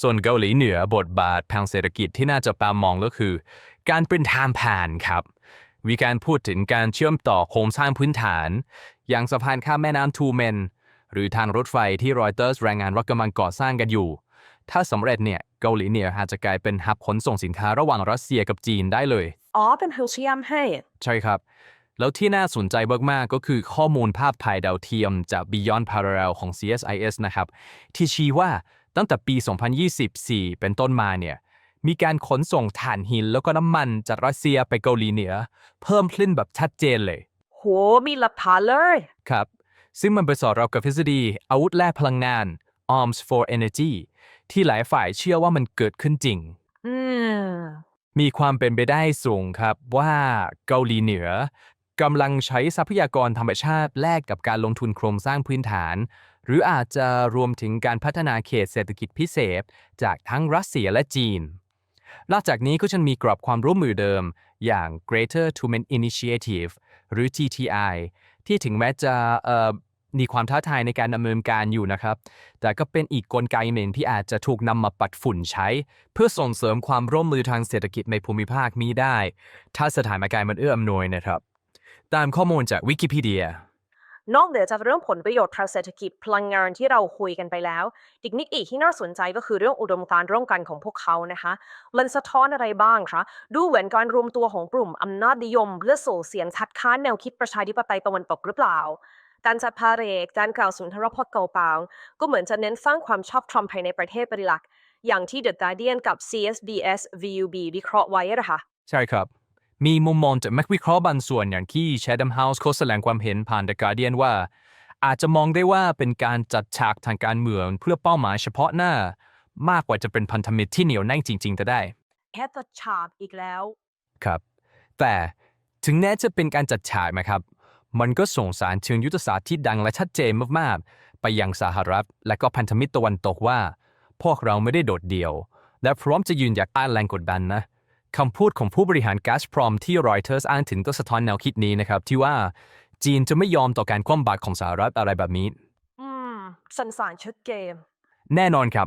ส่วนเกาหลีเหนือบทบาททางเศรษฐกิจที่น่าจะตามมองก็คือ การเป็นทางผ่านครับ มีการพูดถึงการเชื่อมต่อโครงสร้างพื้นฐาน อย่างสะพานข้ามแม่น้ำทูเมน หรือทางรถไฟที่รอยเตอร์สรายงานว่ากำลังก่อสร้างกันอยู่ ถ้าสำเร็จเนี่ยเกาหลีเหนืออาจจะกลายเป็นฮับขนส่งสินค้าระหว่างรัสเซียกับจีนได้เลย อ๋อ เป็นฮิลเชียมให้ ใช่ครับ แล้วที่น่าสนใจมาก ๆ ก็คือข้อมูลภาพถ่ายดาวเทียมจาก Beyond Parallel ของ CSIS นะครับ ที่ชี้ว่า ตั้งแต่ปี 2024 เป็นต้นมาเนี่ยมีการขนส่งถ่านหินแล้วก็น้ำมันจากรัสเซียไปเกาหลีเหนือ เพิ่มขึ้นแบบชัดเจนเลย โห มีหลักฐานเลย ครับ ซึ่งมันไปสอดรับกับทฤษฎีอาวุธแลกพลังงาน Arms for Energy ที่หลายฝ่ายเชื่อว่ามันเกิดขึ้นจริง อืม มีความเป็นไปได้สูงครับว่าเกาหลีเหนือ กำลังใช้ทรัพยากรธรรมชาติแลกกับการลงทุนโครงสร้างพื้นฐาน หรืออาจจะรวมถึงการพัฒนาเขตเศรษฐกิจพิเศษ จากทั้งรัสเซียและจีน นอกจากนี้ก็จะมีกรอบความร่วมมือเดิม อย่าง Greater Tumen Initiative หรือ GTI ที่ถึงแม้จะมีความท้าทายในการดำเนินการอยู่นะครับ แต่ก็เป็นอีกกลไกหนึ่งที่อาจจะถูกนำมาปัดฝุ่นใช้ เพื่อส่งเสริมความร่วมมือทางเศรษฐกิจในภูมิภาคนี้ได้ ถ้าสถานการณ์มันเอื้ออำนวยนะครับ ตามข้อมูลจากวิกิพีเดีย นอกเหนือจากเรื่องผลประโยชน์ทางเศรษฐกิจพลังงานที่เราคุยกันไปแล้วอีกนิดอีกที่น่าสนใจก็คือเรื่องอุดมการณ์ร่วมกันของพวกเขานะคะ มันสะท้อนอะไรบ้างคะดูเหมือนการรวมตัวของกลุ่มอำนาจนิยม เพื่อส่งเสียงชัดค้านแนวคิดประชาธิปไตยตะวันตกหรือเปล่าการจัดพาเหรดการกล่าวสุนทรพจน์เก่าปางก็เหมือนจะเน้นสร้างความชอบธรรมภายในประเทศเป็นหลัก อย่างที่ The Guardian กับ CSBS VUB วิเคราะห์ไว้นะคะใช่ครับ มีมุมมองจากนักวิเคราะห์บางส่วนอย่างที่ Chatham House เขาแสดงความเห็นผ่าน The Guardian ว่า อาจจะมองได้ว่าเป็นการจัดฉากทางการเมืองเพื่อเป้าหมายเฉพาะหน้า มากกว่าจะเป็นพันธมิตรที่เหนียวแน่นจริงๆ จะได้ แค่ตัดฉากอีกแล้ว ครับ แต่ถึงแม้จะเป็นการจัดฉากนะครับ มันก็ส่งสารเชิงยุทธศาสตร์ที่ดังและชัดเจนมากๆ ไปยังสหรัฐ และก็พันธมิตรตะวันตกว่า พวกเราไม่ได้โดดเดี่ยว และพร้อมจะยืนหยัดต้านแรงกดดันนะ คำพูดของผู้บริหารก๊าซพรอมที่รอยเตอร์สอ้างถึงก็สะท้อนแนวคิดนี้นะครับ ที่ว่าจีนจะไม่ยอมต่อการคว่ำบาตรของสหรัฐอะไรแบบนี้ อืมสันสารชุดเกม แน่นอนครับ